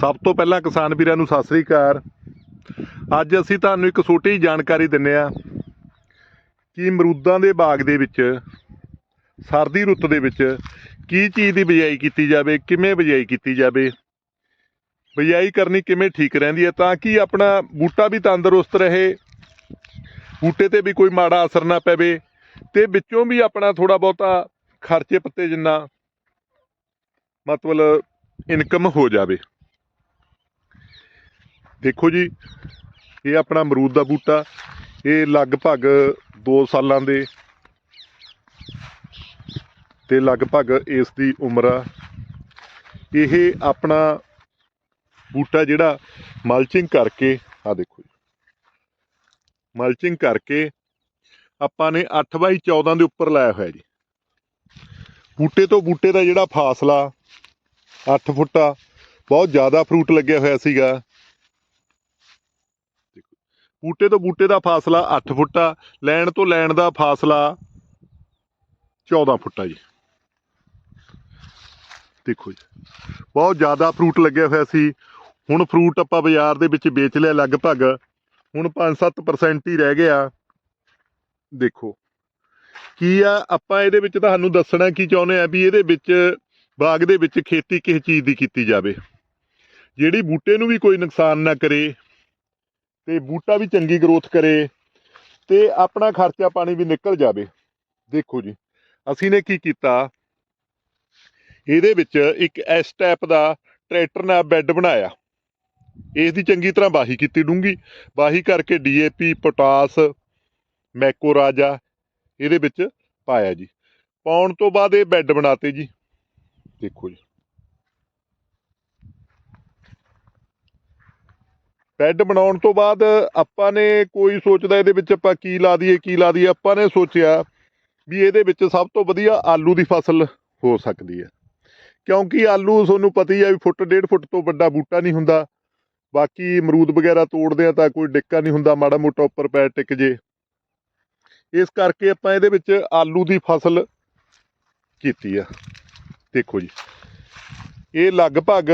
ਸਭ ਤੋਂ ਪਹਿਲਾਂ ਕਿਸਾਨ ਵੀਰਾਂ ਨੂੰ ਸਤਿ ਸ੍ਰੀ ਅਕਾਲ। ਅੱਜ ਅਸੀਂ ਤੁਹਾਨੂੰ ਇੱਕ ਛੋਟੀ ਜਿਹੀ ਜਾਣਕਾਰੀ ਦਿੰਨੇ ਆ ਕਿ ਮਰੂਦਾਂ ਦੇ ਬਾਗ ਦੇ ਵਿੱਚ, ਸਰਦੀ ਰੁੱਤ ਦੇ ਵਿੱਚ ਕੀ ਚੀਜ਼ ਦੀ ਬਿਜਾਈ ਕੀਤੀ ਜਾਵੇ, ਕਿਵੇਂ ਬਿਜਾਈ ਕੀਤੀ ਜਾਵੇ, ਬਿਜਾਈ ਕਰਨੀ ਕਿਵੇਂ ਠੀਕ ਰਹਿੰਦੀ ਹੈ ਤਾਂ ਕਿ ਆਪਣਾ ਬੂਟਾ ਵੀ ਤੰਦਰੁਸਤ ਰਹੇ, ਬੂਟੇ ਤੇ ਵੀ ਕੋਈ ਮਾੜਾ ਅਸਰ ਨਾ ਪਵੇ ਤੇ ਵਿੱਚੋਂ ਵੀ ਆਪਣਾ ਥੋੜਾ ਬਹੁਤਾ ਖਰਚੇ ਪੱਤੇ ਜਿੰਨਾ ਮਤਲਬ ਇਨਕਮ ਹੋ ਜਾਵੇ। ਦੇਖੋ ਜੀ, ਇਹ ਆਪਣਾ ਅਮਰੂਦ ਦਾ ਬੂਟਾ, ਇਹ ਲਗਭਗ 2 ਸਾਲਾਂ ਦੇ ਤੇ ਲਗਭਗ ਇਸ ਦੀ ਉਮਰ ਆ। ਇਹ ਆਪਣਾ ਬੂਟਾ ਜਿਹੜਾ ਮਲਚਿੰਗ ਕਰਕੇ ਆ ਦੇਖੋ ਜੀ, ਮਲਚਿੰਗ ਕਰਕੇ ਆਪਾਂ ਨੇ 8 ਬਾਈ 14 ਦੇ ਉੱਪਰ ਲਾਇਆ ਹੋਇਆ ਜੀ। ਬੂਟੇ ਤੋਂ ਬੂਟੇ ਦਾ ਜਿਹੜਾ ਫਾਸਲਾ 8 ਆ ਬਹੁਤ ਜ਼ਿਆਦਾ ਫਰੂਟ ਲੱਗਿਆ ਹੋਇਆ ਸੀਗਾ। ਬੂਟੇ ਤੋਂ ਬੂਟੇ ਦਾ ਫਾਸਲਾ 8 ਆ, ਲੈਣ ਤੋਂ ਲੈਣ ਦਾ ਫਾਸਲਾ 14 ਆ ਜੀ। ਦੇਖੋ ਜੀ, ਬਹੁਤ ਜ਼ਿਆਦਾ ਫਰੂਟ ਲੱਗਿਆ ਹੋਇਆ ਸੀ। ਹੁਣ ਫਰੂਟ ਆਪਾਂ ਬਾਜ਼ਾਰ ਦੇ ਵਿੱਚ ਵੇਚ ਲਿਆ ਲਗਭਗ, ਹੁਣ 5-7% ਹੀ ਰਹਿ ਗਿਆ। ਦੇਖੋ, ਕੀ ਆ, ਆਪਾਂ ਇਹਦੇ ਵਿੱਚ ਤੁਹਾਨੂੰ ਦੱਸਣਾ ਕੀ ਚਾਹੁੰਦੇ ਆ ਵੀ ਇਹਦੇ ਵਿੱਚ, ਬਾਗ ਦੇ ਵਿੱਚ ਖੇਤੀ ਕਿਸ ਚੀਜ਼ ਦੀ ਕੀਤੀ ਜਾਵੇ। ਜਿਹੜੀ ਬੂਟੇ ਨੂੰ ਵੀ ਕੋਈ ਨੁਕਸਾਨ ਨਾ ਕਰੇ ਤੇ ਬੂਟਾ ਵੀ ਚੰਗੀ ਗਰੋਥ ਕਰੇ ਤੇ ਆਪਣਾ ਖਰਚਾ ਪਾਣੀ ਵੀ ਨਿਕਲ ਜਾਵੇ। ਦੇਖੋ ਜੀ, ਅਸੀਂ ਨੇ ਕੀ ਕੀਤਾ? ਇਹਦੇ ਵਿੱਚ ਇੱਕ ਐਸ ਟਾਈਪ ਦਾ ਟਰੈਕਟਰ ਨਾਲ ਬੈੱਡ ਬਣਾਇਆ। ਇਸ ਦੀ ਚੰਗੀ ਤਰ੍ਹਾਂ ਬਾਹੀ ਕੀਤੀ ਡੂੰਗੀ ਬਾਹੀ ਕਰਕੇ ਡੀਏਪੀ ਪੋਟਾਸ, ਮੈਕੋ ਰਾਜਾ ਇਹਦੇ ਵਿੱਚ ਪਾਇਆ ਜੀ। ਪਾਉਣ ਤੋਂ ਬਾਅਦ ਇਹ ਬੈੱਡ ਬਣਾਤੇ ਜੀ। ਦੇਖੋ ਜੀ। ਬੈੱਡ ਬਣਾਉਣ ਤੋਂ ਬਾਅਦ ਆਪਾਂ ਨੇ ਕੋਈ ਸੋਚਦਾ ਇਹਦੇ ਵਿੱਚ ਆਪਾਂ ਕੀ ਲਾ ਦਈਏ, ਕੀ ਲਾ ਦਈਏ, ਆਪਾਂ ਨੇ ਸੋਚਿਆ ਵੀ ਇਹਦੇ ਵਿੱਚ ਸਭ ਤੋਂ ਵਧੀਆ ਆਲੂ ਦੀ ਫਸਲ ਹੋ ਸਕਦੀ ਹੈ। ਕਿਉਂਕਿ ਆਲੂ ਤੁਹਾਨੂੰ ਪਤਾ ਹੀ ਆ ਵੀ ਫੁੱਟ, ਡੇਢ ਫੁੱਟ ਤੋਂ ਵੱਡਾ ਬੂਟਾ ਨਹੀਂ ਹੁੰਦਾ। ਬਾਕੀ ਅਮਰੂਦ ਵਗੈਰਾ ਤੋੜਦੇ ਆ ਤਾਂ ਕੋਈ ਡਿੱਕਾ ਨਹੀਂ ਹੁੰਦਾ, ਮਾੜਾ ਮੋਟਾ ਉੱਪਰ ਪੈ ਟਿਕ ਜੇ। ਇਸ ਕਰਕੇ ਆਪਾਂ ਇਹਦੇ ਵਿੱਚ ਆਲੂ ਦੀ ਫਸਲ ਕੀਤੀ ਆ। ਦੇਖੋ ਜੀ, ਇਹ ਲਗਭਗ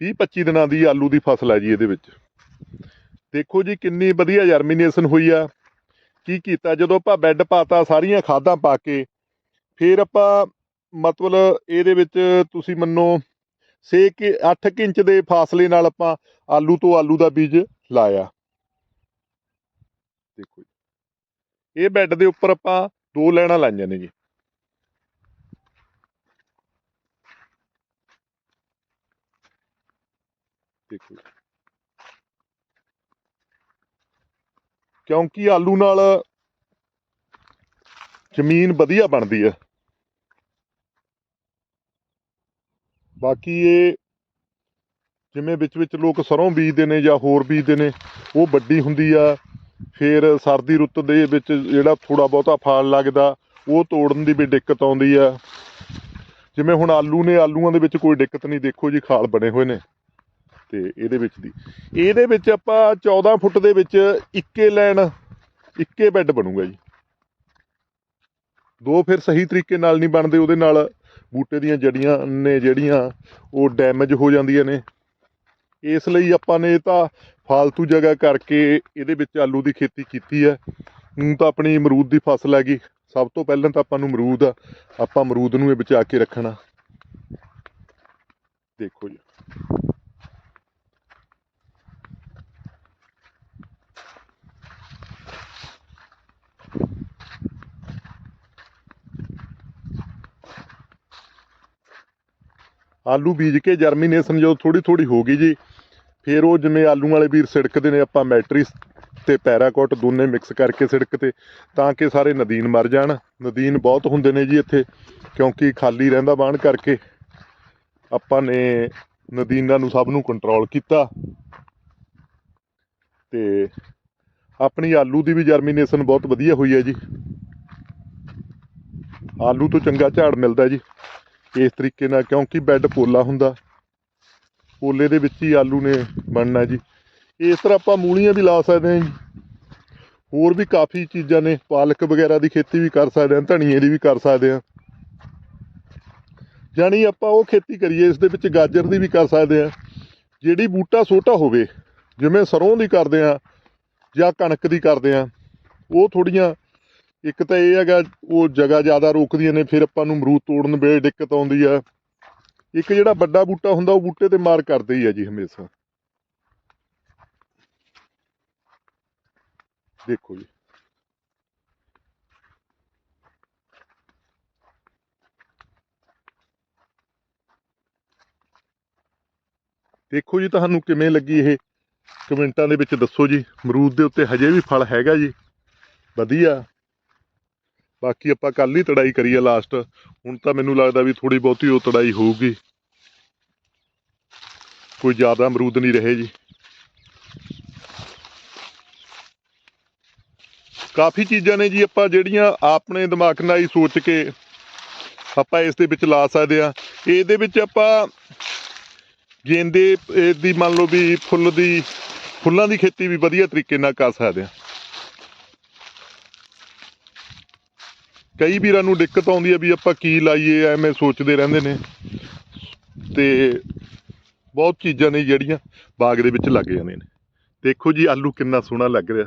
20-25 ਦਿਨਾਂ ਦੀ ਆਲੂ ਦੀ ਫਸਲ ਹੈ ਜੀ ਇਹਦੇ ਵਿੱਚ। ਦੇਖੋ ਜੀ ਕਿੰਨੀ ਵਧੀਆ ਜਰਮੀਨੇਸ਼ਨ ਹੋਈ ਆ। ਕੀ ਕੀਤਾ? ਜਦੋਂ ਆਪਾਂ ਬੈੱਡ ਪਾਤਾ, ਸਾਰੀਆਂ ਖਾਦਾਂ ਪਾ ਕੇ, ਫਿਰ ਆਪਾਂ ਮਤਲਬ ਇਹਦੇ ਵਿੱਚ ਤੁਸੀਂ ਮੰਨੋ 6 ਕਿ 8 ਇੰਚ ਦੇ ਫਾਸਲੇ ਨਾਲ ਆਪਾਂ ਆਲੂ ਤੋਂ ਆਲੂ ਦਾ ਬੀਜ ਲਾਇਆ। ਦੇਖੋ ਜੀ। ਇਹ ਬੈੱਡ ਦੇ ਉੱਪਰ ਆਪਾਂ ਦੋ ਲੈਣਾ ਲਾਈਆਂ ਨੇ ਜੀ। ਦੇਖੋ। ਕਿਉਂਕਿ ਆਲੂ ਨਾਲ ਜ਼ਮੀਨ ਵਧੀਆ ਬਣਦੀ ਹੈ। ਬਾਕੀ ਇਹ ਜਿਵੇਂ ਵਿੱਚ ਵਿੱਚ ਲੋਕ ਸਰੋਂ ਬੀਜਦੇ ਨੇ ਜਾਂ ਹੋਰ ਬੀਜਦੇ ਨੇ, ਉਹ ਵੱਡੀ ਹੁੰਦੀ ਆ। ਫਿਰ ਸਰਦੀ ਰੁੱਤ ਦੇ ਵਿੱਚ ਜਿਹੜਾ ਥੋੜਾ ਬਹੁਤਾ ਫਲ ਲੱਗਦਾ, ਉਹ ਤੋੜਨ ਦੀ ਵੀ ਦਿੱਕਤ ਆਉਂਦੀ ਆ। ਜਿਵੇਂ ਹੁਣ ਆਲੂ ਨੇ, ਆਲੂਆਂ ਦੇ ਵਿੱਚ ਕੋਈ ਦਿੱਕਤ ਨਹੀਂ, ਦੇਖੋ ਜੀ, ਖਾਲ ਬਣੇ ਹੋਏ ਨੇ। ਤੇ ਇਹਦੇ ਵਿੱਚ ਦੀ। ਇਹਦੇ ਵਿੱਚ ਆਪਾਂ 14 ਫੁੱਟ ਦੇ ਵਿੱਚ ਇੱਕੇ ਲਾਈਨ ਇੱਕੇ ਬੈੱਡ ਬਣੂਗਾ ਜੀ। ਦੋ ਫਿਰ ਸਹੀ ਤਰੀਕੇ ਨਾਲ ਨਹੀਂ ਬਣਦੇ, ਉਹਦੇ ਨਾਲ ਬੂਟੇ ਦੀਆਂ ਜੜੀਆਂ ਨੇ ਜਿਹੜੀਆਂ, ਉਹ ਡੈਮੇਜ ਹੋ ਜਾਂਦੀਆਂ ਨੇ। ਇਸ ਲਈ ਆਪਾਂ ਨੇ ਤਾਂ ਫਾਲਤੂ ਜਗ੍ਹਾ ਕਰਕੇ ਇਹਦੇ ਵਿੱਚ ਆਲੂ ਦੀ ਖੇਤੀ ਕੀਤੀ ਹੈ। ਹੁਣ ਤਾਂ ਆਪਣੀ ਅਮਰੂਦ ਦੀ ਫਸਲ ਹੈਗੀ। ਸਭ ਤੋਂ ਪਹਿਲਾਂ ਤਾਂ ਆਪਾਂ ਨੂੰ ਅਮਰੂਦ ਆ ਆਪਾਂ ਅਮਰੂਦ ਨੂੰ ਇਹ ਬਚਾ ਕੇ ਰੱਖਣਾ। ਦੇਖੋ ਜੀ। ਆਲੂ ਬੀਜ ਕੇ ਜਰਮੀਨੇਸ਼ਨ ਜਦੋਂ ਥੋੜੀ ਥੋੜੀ ਹੋ ਗਈ ਜੀ। ਫਿਰ ਉਹ ਜਿਵੇਂ ਆਲੂ ਵਾਲੇ ਵੀਰ ਸਿੜਕਦੇ ਨੇ, ਆਪਾਂ ਮੈਟ੍ਰਿਸ ਤੇ ਪੈਰਾਕੋਟ ਦੋਨੇ ਮਿਕਸ ਕਰਕੇ ਸਿੜਕ ਤੇ ਤਾਂ ਕਿ ਸਾਰੇ ਨਦੀਨ ਮਰ ਜਾਣ। ਨਦੀਨ ਬਹੁਤ ਹੁੰਦੇ ਨੇ ਜੀ ਇੱਥੇ, ਕਿਉਂਕਿ ਖਾਲੀ ਰਹਿੰਦਾ ਬਾਣ ਕਰਕੇ। ਆਪਾਂ ਨੇ ਨਦੀਨਾਂ ਨੂੰ ਸਭ ਨੂੰ ਕੰਟਰੋਲ ਕੀਤਾ। ਤੇ ਆਪਣੀ ਆਲੂ ਦੀ ਵੀ ਜਰਮੀਨੇਸ਼ਨ ਬਹੁਤ ਵਧੀਆ ਹੋਈ ਹੈ ਜੀ। ਆਲੂ ਤੋਂ ਚੰਗਾ ਝਾੜ ਮਿਲਦਾ ਜੀ। ਇਸ ਤਰੀਕੇ ਨਾਲ, ਕਿਉਂਕਿ ਬੈੱਡ ਪੋਲਾ ਹੁੰਦਾ। ਪੋਲੇ ਦੇ ਵਿੱਚ ਹੀ ਆਲੂ ਨੇ ਬਣਨਾ ਜੀ। ਇਸ ਤਰ੍ਹਾਂ ਆਪਾਂ ਮੂਲੀਆਂ ਵੀ ਲਾ ਸਕਦੇ ਹਾਂ ਜੀ। ਹੋਰ ਵੀ ਕਾਫੀ ਚੀਜ਼ਾਂ ਨੇ। ਪਾਲਕ ਵਗੈਰਾ ਦੀ ਖੇਤੀ ਵੀ ਕਰ ਸਕਦੇ ਹਾਂ, ਧਨੀਏ ਦੀ ਵੀ ਕਰ ਸਕਦੇ ਹਾਂ। ਜਾਣੀ ਆਪਾਂ ਉਹ ਖੇਤੀ ਕਰੀਏ, ਇਸ ਦੇ ਵਿੱਚ ਗਾਜਰ ਦੀ ਵੀ ਕਰ ਸਕਦੇ ਹਾਂ। ਜਿਹੜੀ ਬੂਟਾ ਛੋਟਾ ਹੋਵੇ, ਜਿਵੇਂ ਸਰੋਂ ਦੀ ਕਰਦੇ ਆ ਜਾਂ ਕਣਕ ਦੀ ਕਰਦੇ ਆ ਉਹ ਥੋੜੀਆਂ ਇੱਕ ਤਾਂ ਇਹ ਹੈਗਾ, ਉਹ ਜਗ੍ਹਾ ਜ਼ਿਆਦਾ ਰੋਕਦੀਆਂ ਨੇ, ਫਿਰ ਆਪਾਂ ਨੂੰ ਅਮਰੂਦ ਤੋੜਨ ਵੇਲੇ ਦਿੱਕਤ ਆਉਂਦੀ ਆ। ਇੱਕ ਜਿਹੜਾ ਵੱਡਾ ਬੂਟਾ ਹੁੰਦਾ, ਉਹ ਬੂਟੇ ਤੇ ਮਾਰ ਕਰਦੇ ਹੀ ਆ ਜੀ ਹਮੇਸ਼ਾ। ਦੇਖੋ ਜੀ। ਦੇਖੋ ਜੀ, ਤੁਹਾਨੂੰ ਕਿਵੇਂ ਲੱਗੀ ਇਹ? ਕਮੈਂਟਾਂ ਦੇ ਵਿੱਚ ਦੱਸੋ ਜੀ। ਅਮਰੂਦ ਦੇ ਉੱਤੇ ਹਜੇ ਵੀ ਫਲ ਹੈਗਾ ਜੀ? ਵਧੀਆ। ਬਾਕੀ ਆਪਾਂ ਕੱਲ ਹੀ ਤੜਾਈ ਕਰੀ ਆ ਲਾਸਟ ਹੁਣ ਤਾਂ ਮੈਨੂੰ ਲੱਗਦਾ ਵੀ ਥੋੜੀ ਬਹੁਤੀ ਉਹ ਤੜਾਈ ਹੋਊਗੀ। ਕੋਈ ਜ਼ਿਆਦਾ ਅਮਰੂਦ ਨਹੀਂ ਰਹੇ ਜੀ। ਕਾਫੀ ਚੀਜ਼ਾਂ ਨੇ ਜੀ ਆਪਾਂ ਜਿਹੜੀਆਂ ਆਪਣੇ ਦਿਮਾਗ ਨਾਲ ਹੀ ਸੋਚ ਕੇ ਆਪਾਂ ਇਸ ਦੇ ਵਿੱਚ ਲਾ ਸਕਦੇ ਆ ਇਹਦੇ ਵਿੱਚ ਆਪਾਂ ਗੇਂਦੇ, ਇਹ ਦੀ ਮੰਨ ਲਓ ਵੀ ਫੁੱਲ ਦੀ, ਫੁੱਲਾਂ ਦੀ ਖੇਤੀ ਵੀ ਵਧੀਆ ਤਰੀਕੇ ਨਾਲ ਕਰ ਸਕਦੇ ਆ ਕਈ ਵੀਰਾਂ ਨੂੰ ਦਿੱਕਤ ਆਉਂਦੀ ਹੈ ਵੀ ਆਪਾਂ ਕੀ ਲਾਈਏ, ਐਵੇਂ ਸੋਚਦੇ ਰਹਿੰਦੇ ਨੇ। ਤੇ ਬਹੁਤ ਚੀਜ਼ਾਂ ਨੇ ਜਿਹੜੀਆਂ ਬਾਗ ਦੇ ਵਿੱਚ ਲੱਗ ਜਾਂਦੀਆਂ ਨੇ। ਦੇਖੋ ਜੀ, ਆਲੂ ਕਿੰਨਾ ਸੋਹਣਾ ਲੱਗ ਰਿਹਾ।